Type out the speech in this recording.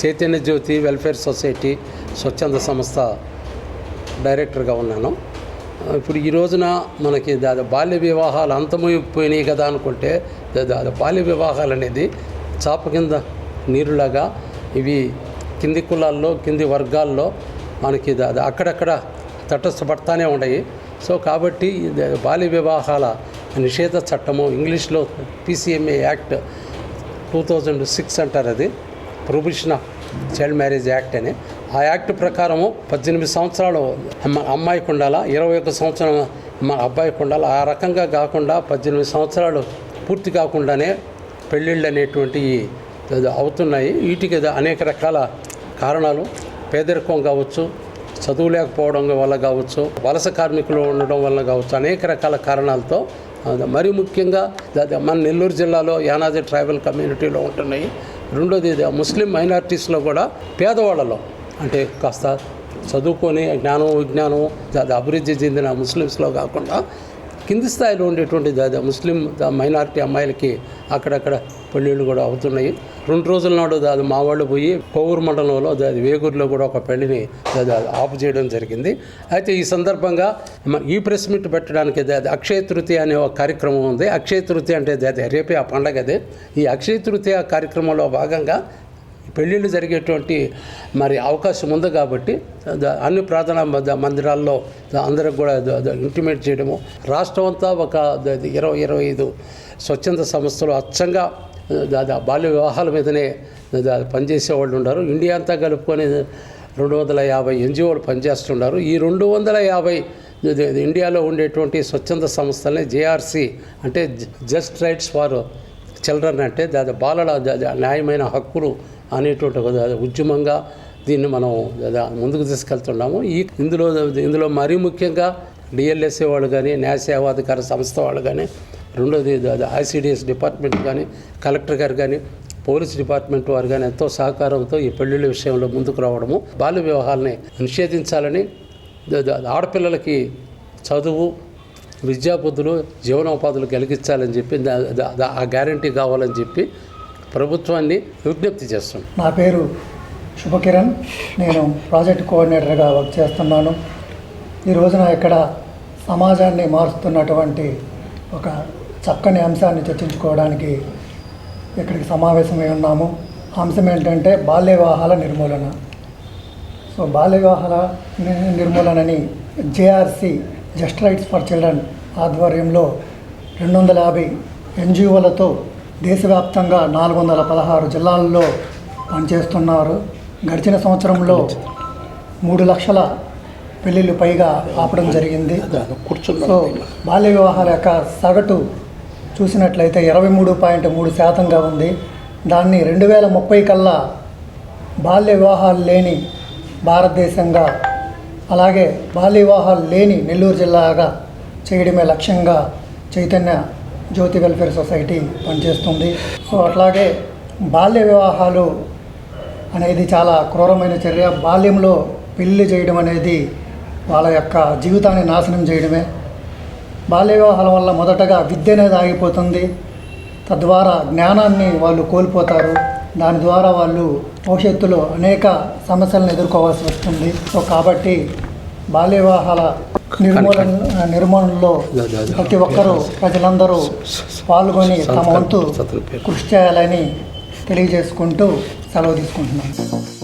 Chaitanya Jyothi welfare society స్వచ్ఛంద సంస్థ డైరెక్టర్గా ఉన్నాను. ఇప్పుడు ఈ రోజున మనకి దాదాపు బాల్య వివాహాలు అంతమైపోయినాయి కదా అనుకుంటే దాదాపు బాల్య వివాహాలు అనేది చాప కింద నీరులాగా ఇవి కింది కులాల్లో కింది వర్గాల్లో మనకి దాదా అక్కడక్కడ తటస్థపడతానే ఉన్నాయి సో కాబట్టి ఇది బాల్య వివాహాల నిషేధ చట్టము ఇంగ్లీష్లో PCMA act two thousand six అంటారు అది. Prohibition of child marriage act అని ఆ యాక్ట్ ప్రకారము పద్దెనిమిది సంవత్సరాలు అమ్మాయికి ఉండాలా ఇరవై ఒక్క సంవత్సరం మా అబ్బాయికి ఉండాలి ఆ రకంగా కాకుండా పద్దెనిమిది సంవత్సరాలు పూర్తి కాకుండానే పెళ్ళిళ్ళు అనేటువంటివి అవుతున్నాయి. వీటికి అనేక రకాల కారణాలు పేదరికం కావచ్చు చదువు లేకపోవడం వల్ల కావచ్చు వలస కార్మికులు ఉండడం వల్ల కావచ్చు అనేక రకాల కారణాలతో మరి ముఖ్యంగా మన నెల్లూరు జిల్లాలో యానాది ట్రైబల్ కమ్యూనిటీలో ఉంటున్నాయి. రెండోది ముస్లిం మైనారిటీస్లో కూడా పేదవాళ్ళలో అంటే కాస్త చదువుకొని జ్ఞానం విజ్ఞానం అభివృద్ధి చెందిన ముస్లిమ్స్లో కాకుండా కింది స్థాయిలో ఉండేటువంటి దాదా ముస్లిం దా- మైనారిటీ అమ్మాయిలకి అక్కడక్కడ పెళ్ళిళ్ళు కూడా అవుతున్నాయి. రెండు రోజుల నాడు దాది మా వాళ్ళు పోయి కోవూరు మండలంలో దాది వేగూరులో కూడా ఒక పెళ్ళిని దాది ఆపు చేయడం జరిగింది. అయితే ఈ సందర్భంగా ఈ ప్రెస్ మీట్ పెట్టడానికి దాది అక్షయ తృతీయ అనే ఒక కార్యక్రమం ఉంది. అక్షయ తృతీయ అంటే దాది రేపే ఆ పండగ అదే. ఈ అక్షయ తృతీయ కార్యక్రమంలో భాగంగా పెళ్ళిళ్ళు జరిగేటువంటి మరి అవకాశం ఉంది కాబట్టి అన్ని ప్రార్థనా మందిరాల్లో అందరికి కూడా ఇంటిమేట్ చేయడము. రాష్ట్రం అంతా ఒక ఇరవై ఇరవై ఐదు స్వచ్ఛంద సంస్థలు అచ్చంగా దాదా బాల్య వివాహాల మీదనే పనిచేసే వాళ్ళు ఉన్నారు ఇండియా అంతా కలుపుకొని రెండు వందల యాభై ఎన్జిఓలు పనిచేస్తున్నారు ఈ రెండు వందల యాభై ఇండియాలో ఉండేటువంటి స్వచ్ఛంద సంస్థల్ని జేఆర్సి అంటే జస్ట్ రైట్స్ ఫార్ చిల్డ్రన్ అంటే దాదా బాలల న్యాయమైన హక్కులు అనేటువంటి ఒక ఉద్యమంగా దీన్ని మనం ముందుకు తీసుకెళ్తున్నాము. ఈ ఇందులో ఇందులో మరీ ముఖ్యంగా డిఎల్ఎస్ఏ వాళ్ళు కానీ న్యాయ సేవాధికార సంస్థ వాళ్ళు కానీ రెండోది ఐసిడిఎస్ డిపార్ట్మెంట్ కానీ కలెక్టర్ గారు కానీ పోలీస్ డిపార్ట్మెంట్ వారు కానీ ఎంతో సహకారంతో ఈ పెళ్ళిళ్ళ విషయంలో ముందుకు రావడము బాల్య వివాహాలని నిషేధించాలని ఆడపిల్లలకి చదువు విద్యాబుద్ధులు జీవనోపాధులు కలిగించాలని చెప్పి ఆ గ్యారంటీ కావాలని చెప్పి ప్రభుత్వాన్ని విజ్ఞప్తి చేస్తున్నాం నా పేరు శుభకిరణ్. నేను ప్రాజెక్ట్ కోఆర్డినేటర్గా వర్క్ చేస్తున్నాను. ఈ రోజున ఇక్కడ సమాజాన్ని మారుస్తున్నటువంటి ఒక చక్కని అంశాన్ని చర్చించుకోవడానికి ఇక్కడికి సమావేశమై ఉన్నాము. అంశం ఏంటంటే బాల్య వివాహాల నిర్మూలన. సో బాల్య వివాహాల నిర్మూలనని JRC just rights for children ఆధ్వర్యంలో రెండు వందల యాభై ఎన్జిఓలతో దేశవ్యాప్తంగా నాలుగు వందల పదహారు జిల్లాల్లో పనిచేస్తున్నారు. గడిచిన సంవత్సరంలో మూడు లక్షల పెళ్ళిళ్ళు పైగా ఆపడం జరిగింది. సో బాల్య వివాహాల యొక్క సగటు చూసినట్లయితే ఇరవై మూడు పాయింట్ మూడు శాతంగా ఉంది. దాన్ని రెండు వేల ముప్పై కల్లా బాల్య వివాహాలు లేని భారతదేశంగా అలాగే బాల్య వివాహాలు లేని నెల్లూరు జిల్లాగా చేయడమే లక్ష్యంగా చైతన్య జ్యోతి వెల్ఫేర్ సొసైటీ పనిచేస్తుంది. సో అట్లాగే బాల్య వివాహాలు అనేది చాలా క్రూరమైన చర్య. బాల్యంలో పెళ్ళి చేయడం అనేది వాళ్ళ యొక్క జీవితాన్ని నాశనం చేయడమే. బాల్య వివాహాల వల్ల మొదటగా విద్య అనేది ఆగిపోతుంది. తద్వారా జ్ఞానాన్ని వాళ్ళు కోల్పోతారు. దాని ద్వారా వాళ్ళు భవిష్యత్తులో అనేక సమస్యలను ఎదుర్కోవాల్సి వస్తుంది. సో కాబట్టి బాల్య వివాహాల నిర్మూలన నిర్మూలనలో ప్రతి ఒక్కరూ ప్రజలందరూ పాల్గొని తమ వంతు కృషి చేయాలని తెలియజేసుకుంటూ సెలవు తీసుకుంటున్నాను